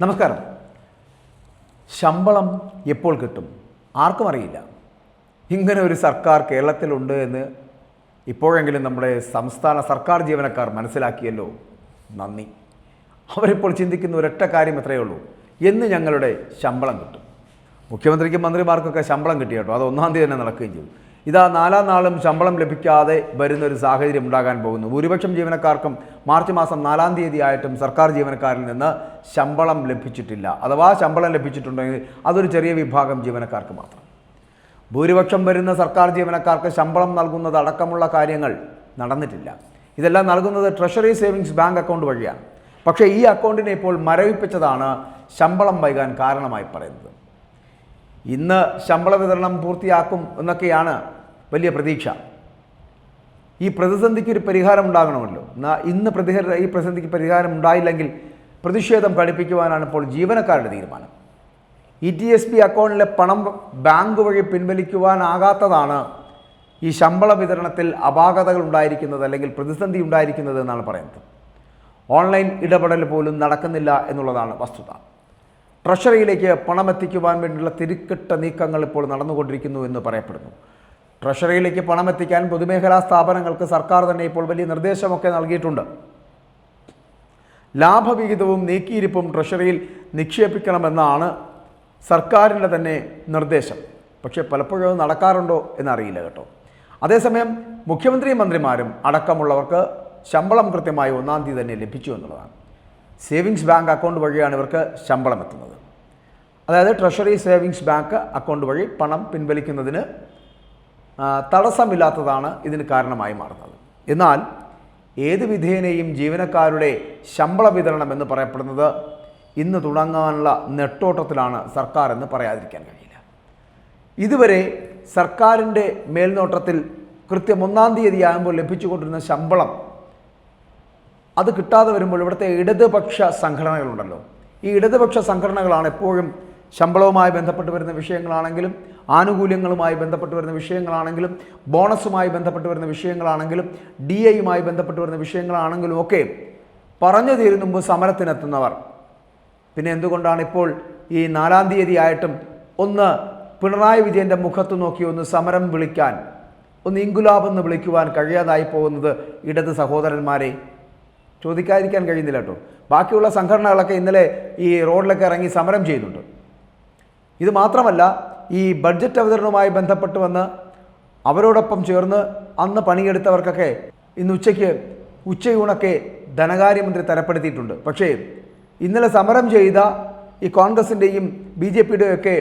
നമസ്കാരം. ശമ്പളം എപ്പോൾ കിട്ടും? ആർക്കും അറിയില്ല. ഇങ്ങനെ ഒരു സർക്കാർ കേരളത്തിലുണ്ട് എന്ന് ഇപ്പോഴെങ്കിലും നമ്മുടെ സംസ്ഥാന സർക്കാർ ജീവനക്കാർ മനസ്സിലാക്കിയല്ലോ. നന്ദി. അവരിപ്പോൾ ചിന്തിക്കുന്ന ഒരൊറ്റ കാര്യം എത്രയേ ഉള്ളൂ. എന്ന് ഞങ്ങളുടെ ശമ്പളം കിട്ടും. മുഖ്യമന്ത്രിക്കും മന്ത്രിമാർക്കൊക്കെ ശമ്പളം കിട്ടി കേട്ടോ. അത് ഒന്നാം തീയതി തന്നെ നടക്കുകയും ചെയ്തു ഇതാ നാലാം നാളും ശമ്പളം ലഭിക്കാതെ വരുന്ന ഒരു സാഹചര്യം ഉണ്ടാകാൻ പോകുന്നു. ഭൂരിപക്ഷം ജീവനക്കാർക്കും മാർച്ച് മാസം നാലാം തീയതി ആയിട്ടും സർക്കാർ ജീവനക്കാരിൽ നിന്ന് ശമ്പളം ലഭിച്ചിട്ടില്ല. അഥവാ ശമ്പളം ലഭിച്ചിട്ടുണ്ടെങ്കിൽ അതൊരു ചെറിയ വിഭാഗം ജീവനക്കാർക്ക് മാത്രം. ഭൂരിപക്ഷം വരുന്ന സർക്കാർ ജീവനക്കാർക്ക് ശമ്പളം നൽകുന്നത് അടക്കമുള്ള കാര്യങ്ങൾ നടന്നിട്ടില്ല. ഇതെല്ലാം നൽകുന്നത് ട്രഷറി സേവിങ്സ് ബാങ്ക് അക്കൗണ്ട് വഴിയാണ്. പക്ഷേ ഈ അക്കൗണ്ടിനെ ഇപ്പോൾ മരവിപ്പിച്ചതാണ് ശമ്പളം വൈകാൻ കാരണമായി പറയുന്നത്. ഇന്ന് ശമ്പള വിതരണം പൂർത്തിയാക്കും എന്നൊക്കെയാണ് വലിയ പ്രതീക്ഷ. ഈ പ്രതിസന്ധിക്ക് ഒരു പരിഹാരം ഉണ്ടാകണമല്ലോ. എന്നാൽ ഇന്ന് പ്രതിഹര ഈ പ്രതിസന്ധിക്ക് പരിഹാരം ഉണ്ടായില്ലെങ്കിൽ പ്രതിഷേധം ഘടിപ്പിക്കുവാനാണ് ഇപ്പോൾ ജീവനക്കാരുടെ തീരുമാനം. ഇ ടി എസ് പി അക്കൗണ്ടിലെ പണം ബാങ്ക് വഴി പിൻവലിക്കുവാനാകാത്തതാണ് ഈ ശമ്പള വിതരണത്തിൽ അപാകതകൾ ഉണ്ടായിരിക്കുന്നത് അല്ലെങ്കിൽ പ്രതിസന്ധി ഉണ്ടായിരിക്കുന്നത് എന്നാണ് പറയുന്നത്. ഓൺലൈൻ ഇടപെടൽ പോലും നടക്കുന്നില്ല എന്നുള്ളതാണ് വസ്തുത. ട്രഷറിയിലേക്ക് പണമെത്തിക്കുവാൻ വേണ്ടിയുള്ള തിരുക്കിട്ട നീക്കങ്ങൾ ഇപ്പോൾ നടന്നുകൊണ്ടിരിക്കുന്നു എന്ന് പറയപ്പെടുന്നു. ട്രഷറിയിലേക്ക് പണമെത്തിക്കാൻ പൊതുമേഖലാ സ്ഥാപനങ്ങൾക്ക് സർക്കാർ തന്നെ ഇപ്പോൾ വലിയ നിർദ്ദേശമൊക്കെ നൽകിയിട്ടുണ്ട്. ലാഭവിഹിതവും നീക്കിയിരിപ്പും ട്രഷറിയിൽ നിക്ഷേപിക്കണമെന്നാണ് സർക്കാരിന്റെ തന്നെ നിർദ്ദേശം. പക്ഷേ പലപ്പോഴും നടക്കാറുണ്ടോ എന്നറിയില്ല കേട്ടോ. അതേസമയം മുഖ്യമന്ത്രി മന്ത്രിമാരും അടക്കമുള്ളവർക്ക് ശമ്പളം കൃത്യമായി ഒന്നാം തീയതി തന്നെ ലഭിച്ചു എന്നുള്ളതാണ്. സേവിങ്സ് ബാങ്ക് അക്കൗണ്ട് വഴിയാണ് ഇവർക്ക് ശമ്പളം എത്തുന്നത്. അതായത് ട്രഷറി സേവിങ്സ് ബാങ്ക് അക്കൗണ്ട് വഴി പണം പിൻവലിക്കുന്നതിന് തടസ്സമില്ലാത്തതാണ് ഇതിന് കാരണമായി മാറുന്നത്. എന്നാൽ ഏത് വിധേനയും ജീവനക്കാരുടെ ശമ്പള വിതരണം എന്ന് പറയപ്പെടുന്നത് ഇന്ന് തുടങ്ങാനുള്ള നെട്ടോട്ടത്തിലാണ് സർക്കാർ എന്ന് പറയാതിരിക്കാൻ കഴിയില്ല. ഇതുവരെ സർക്കാരിന്റെ മേൽനോട്ടത്തിൽ കൃത്യം ഒന്നാം തീയതി ആകുമ്പോൾ ലഭിച്ചുകൊണ്ടിരുന്ന ശമ്പളം അത് കിട്ടാതെ വരുമ്പോൾ ഇവിടുത്തെ ഇടതുപക്ഷ സംഘടനകളുണ്ടല്ലോ. ഈ ഇടതുപക്ഷ സംഘടനകളാണ് എപ്പോഴും ശമ്പളവുമായി ബന്ധപ്പെട്ട് വരുന്ന വിഷയങ്ങളാണെങ്കിലും ആനുകൂല്യങ്ങളുമായി ബന്ധപ്പെട്ട് വരുന്ന വിഷയങ്ങളാണെങ്കിലും ബോണസുമായി ബന്ധപ്പെട്ട് വരുന്ന വിഷയങ്ങളാണെങ്കിലും ഡി എയുമായി ബന്ധപ്പെട്ട് വരുന്ന വിഷയങ്ങളാണെങ്കിലും ഒക്കെ പറഞ്ഞു തീരുന്ന മുമ്പ് സമരത്തിനെത്തുന്നവർ. പിന്നെ എന്തുകൊണ്ടാണ് ഇപ്പോൾ ഈ നാലാം തീയതി ആയിട്ടും ഒന്ന് പിണറായി വിജയന്റെ മുഖത്ത് നോക്കി ഒന്ന് സമരം വിളിക്കാൻ ഒന്ന് ഇൻകുലാബ് എന്ന് വിളിക്കുവാൻ കഴിയാതായി പോകുന്നത് ഇടത് സഹോദരന്മാരെ ചോദിക്കാതിരിക്കാൻ കഴിയുന്നില്ല കേട്ടോ. ബാക്കിയുള്ള സംഘടനകളൊക്കെ ഇന്നലെ ഈ റോഡിലൊക്കെ ഇറങ്ങി സമരം ചെയ്യുന്നുണ്ട്. ഇത് മാത്രമല്ല ഈ ബഡ്ജറ്റ് അവതരണവുമായി ബന്ധപ്പെട്ട് വന്ന് അവരോടൊപ്പം ചേർന്ന് അന്ന് പണിയെടുത്തവർക്കൊക്കെ ഇന്ന് ഉച്ചയ്ക്ക് ഉച്ചയൂണൊക്കെ ധനകാര്യമന്ത്രി തരപ്പെടുത്തിയിട്ടുണ്ട്. പക്ഷേ ഇന്നലെ സമരം ചെയ്ത ഈ കോൺഗ്രസിന്റെയും ബി ജെ പിയുടെയും ഒക്കെ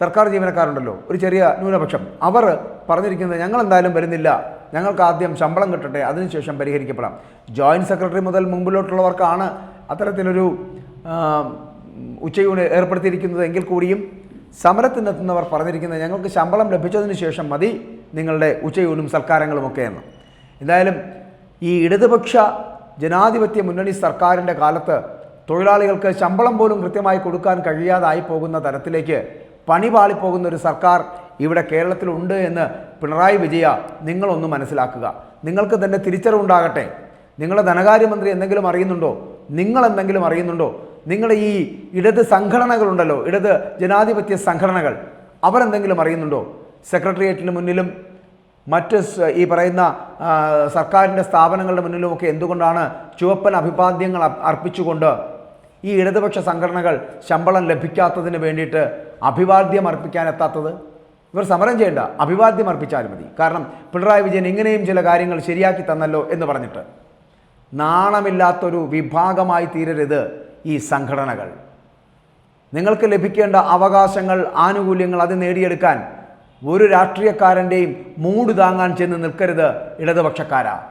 സർക്കാർ ജീവനക്കാരുണ്ടല്ലോ. ഒരു ചെറിയ ന്യൂനപക്ഷം. അവർ പറഞ്ഞിരിക്കുന്നത് ഞങ്ങൾ എന്തായാലും വരുന്നില്ല. ഞങ്ങൾക്ക് ആദ്യം ശമ്പളം കിട്ടട്ടെ അതിനുശേഷം പരിഹരിക്കപ്പെടാം. ജോയിന്റ് സെക്രട്ടറി മുതൽ മുമ്പിലോട്ടുള്ളവർക്കാണ് അത്തരത്തിലൊരു ഉച്ചയൂണ് ഏർപ്പെടുത്തിയിരിക്കുന്നത് എങ്കിൽ കൂടിയും സമരത്തിനെത്തുന്നവർ പറഞ്ഞിരിക്കുന്നത് ഞങ്ങൾക്ക് ശമ്പളം ലഭിച്ചതിന് ശേഷം മതി നിങ്ങളുടെ ഉച്ചയൂണും സൽക്കാരങ്ങളും ഒക്കെ എന്ന്. എന്തായാലും ഈ ഇടതുപക്ഷ ജനാധിപത്യ മുന്നണി സർക്കാരിന്റെ കാലത്ത് തൊഴിലാളികൾക്ക് ശമ്പളം പോലും കൃത്യമായി കൊടുക്കാൻ കഴിയാതായി പോകുന്ന തരത്തിലേക്ക് പണി പാളിപ്പോകുന്ന ഒരു സർക്കാർ ഇവിടെ കേരളത്തിലുണ്ട് എന്ന് പിണറായി വിജയ നിങ്ങളൊന്ന് മനസ്സിലാക്കുക. നിങ്ങൾക്ക് തന്നെ തിരിച്ചറിവുണ്ടാകട്ടെ നിങ്ങളുടെ ധനകാര്യമന്ത്രി എന്തെങ്കിലും അറിയുന്നുണ്ടോ? നിങ്ങൾ എന്തെങ്കിലും അറിയുന്നുണ്ടോ? നിങ്ങളുടെ ഈ ഇടത് സംഘടനകളുണ്ടല്ലോ ഇടത് ജനാധിപത്യ സംഘടനകൾ അവരെന്തെങ്കിലും അറിയുന്നുണ്ടോ? സെക്രട്ടേറിയറ്റിന് മുന്നിലും മറ്റ് ഈ പറയുന്ന സർക്കാരിന്റെ സ്ഥാപനങ്ങളുടെ മുന്നിലുമൊക്കെ എന്തുകൊണ്ടാണ് ചുവപ്പൻ അഭിവാദ്യങ്ങൾ അർപ്പിച്ചുകൊണ്ട് ഈ ഇടതുപക്ഷ സംഘടനകൾ ശമ്പളം ലഭിക്കാത്തതിന് വേണ്ടിയിട്ട് അഭിവാദ്യം അർപ്പിക്കാൻ എത്താത്തത്? ഇവർ സമരം ചെയ്യേണ്ട അഭിവാദ്യം അർപ്പിച്ചാൽ മതി. കാരണം പിണറായി വിജയൻ ഇങ്ങനെയും ചില കാര്യങ്ങൾ ശരിയാക്കി തന്നല്ലോ എന്ന് പറഞ്ഞിട്ട്. നാണമില്ലാത്തൊരു വിഭാഗമായി തീരരുത് ഈ സംഘടനകൾ. നിങ്ങൾക്ക് ലഭിക്കേണ്ട അവകാശങ്ങൾ ആനുകൂല്യങ്ങൾ അത് നേടിയെടുക്കാൻ ഒരു രാഷ്ട്രീയക്കാരന്റെയും മൂട് താങ്ങാൻ ചെന്ന് നിൽക്കരുത് ഇടതുപക്ഷക്കാരാ.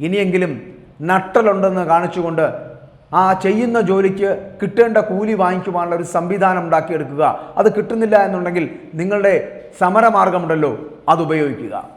ഇനിയെങ്കിലും നട്ടലുണ്ടെന്ന് കാണിച്ചുകൊണ്ട് ആ ചെയ്യുന്ന ജോലിക്ക് കിട്ടേണ്ട കൂലി വാങ്ങിക്കുവാനുള്ള ഒരു സംവിധാനം ഉണ്ടാക്കിയെടുക്കുക. അത് കിട്ടുന്നില്ല എന്നുണ്ടെങ്കിൽ നിങ്ങളുടെ സമരമാർഗമുണ്ടല്ലോ അത് ഉപയോഗിക്കുക.